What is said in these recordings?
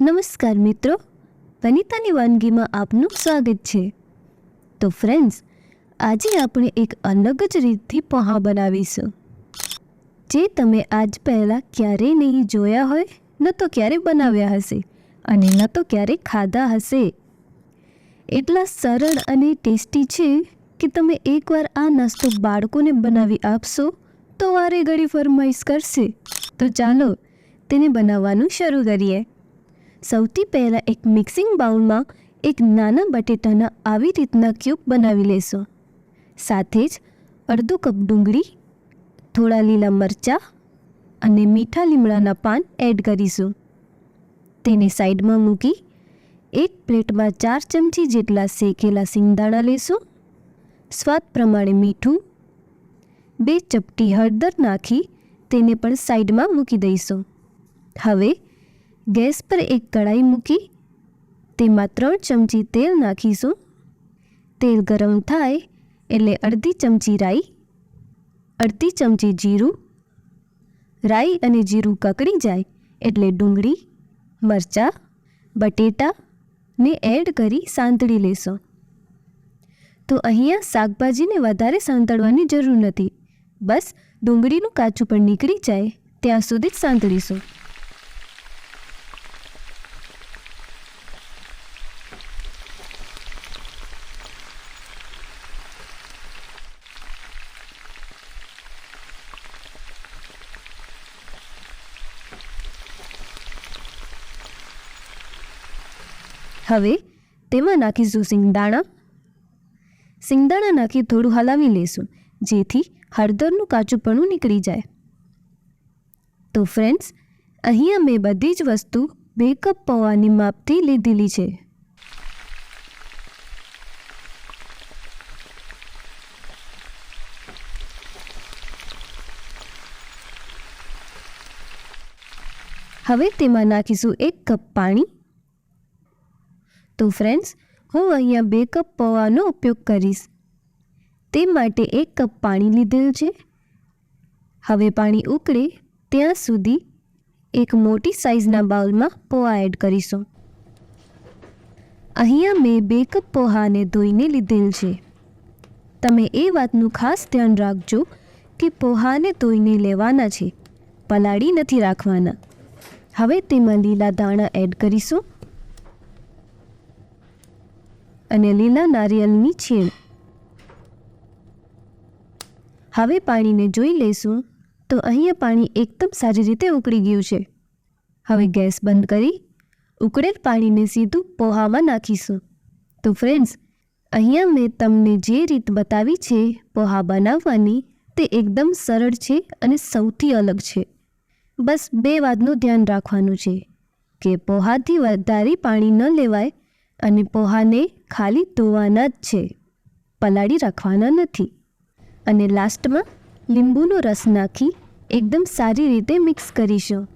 નમસ્કાર મિત્રો, વનિતાની વાનગીમાં આપનું સ્વાગત છે. તો ફ્રેન્ડ્સ આજે આપણે એક અલગ જ રીતથી પહા બનાવીશું. જે તમે આજ પહેલાં ક્યારેય નહીં જોયા હોય, ન તો ક્યારે બનાવ્યા હશે અને ન તો ક્યારે ખાધા હશે. એટલા સરળ અને ટેસ્ટી છે કે તમે એકવાર આ નાસ્તો બાળકોને બનાવી આપશો, તો વારે ઘડી ફરમાઈશ કરશે. તો ચાલો તેને બનાવવાનું શરૂ કરીએ. સૌથી પહેલાં એક મિક્સિંગ બાઉલમાં એક નાના બટેટાના આવી રીતના ક્યુબ બનાવી લેશો. સાથે જ અડધો કપ ડુંગળી, થોડા લીલા મરચાં અને મીઠા લીમડાના પાન એડ કરીશું. તેને સાઈડમાં મૂકી એક પ્લેટમાં ચાર ચમચી જેટલા શેકેલા સિંગદાણા લેશું. સ્વાદ પ્રમાણે મીઠું, બે ચપટી હળદર નાખી તેને પણ સાઈડમાં મૂકી દઈશું. હવે ગેસ પર એક કડાઈ મૂકી, તેમાં ત્રણ ચમચી તેલ નાખીશું. તેલ ગરમ થાય એટલે અડધી ચમચી રાઈ, અડધી ચમચી જીરું. રાઈ અને જીરું કકડી જાય એટલે ડુંગળી, મરચાં, બટેટા ને એડ કરી સાંતળી લેશો. તો અહીંયા શાકભાજીને વધારે સાંતળવાની જરૂર નથી. બસ ડુંગળીનું કાચું પણ નીકળી જાય, ત્યાં સુધી જ સાંતળીશું. હવે તેમાં નાખીશું સિંગદાણા. સિંગદાણા નાખી થોડું હલાવી લેશું જેથી હળદરનું કાચુંપણું નીકળી જાય. તો ફ્રેન્ડ્સ અહીંયા મેં બધી જ વસ્તુ બે કપ પૌવાની માપથી લીધેલી છે. હવે તેમાં નાખીશું એક કપ પાણી. તો ફ્રેન્ડ્સ હું અહીંયા બે કપ પૌવાનો ઉપયોગ કરીશ. તે માટે એક કપ પાણી લીધેલ છે. હવે પાણી ઉકળે, ત્યાં સુધી એક મોટી સાઇઝના બાઉલમાં પૌવા એડ કરીશું. અહીંયા મેં બે કપ પોહાને ધોઈને લીધેલ છે. તમે એ વાતનું ખાસ ધ્યાન રાખજો કે પોહાને ધોઈને લેવાના છે. પલાળી નથી રાખવાના. હવે તેમાં લીલા દાણા એડ કરીશું. અને લીલા નારિયેળની છીણ. હવે પાણીને જોઈ લઈશું તો અહીંયા પાણી એકદમ સારી રીતે ઉકળી ગયું છે. હવે ગેસ બંધ કરી ઉકળેલ પાણીને સીધું પોહામાં નાખીશું. તો ફ્રેન્ડ્સ અહીંયા મેં તમને જે રીત બતાવી છે પોહા બનાવવાની તે એકદમ સરળ છે અને સૌથી અલગ છે. બસ બે વાતનું ધ્યાન રાખવાનું છે કે પોહાથી વધારે પાણી ન લેવાય અને પોહાને ખાલી ધોવાના જ છે. પલાળી રાખવાના નથી. અને લાસ્ટમાં લીંબુનો રસ નાખી એકદમ સારી રીતે મિક્સ કરીશું.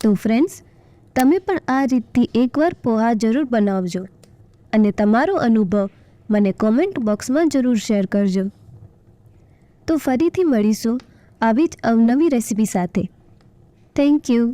તો ફ્રેન્ડ્સ તમે પણ આ રીતથી એકવાર પોહા જરૂર બનાવજો અને તમારો અનુભવ મને કોમેન્ટ બોક્સમાં જરૂર શેર કરજો. તો ફરીથી મળીશું આવી જ અવનવી રેસિપી સાથે. Thank you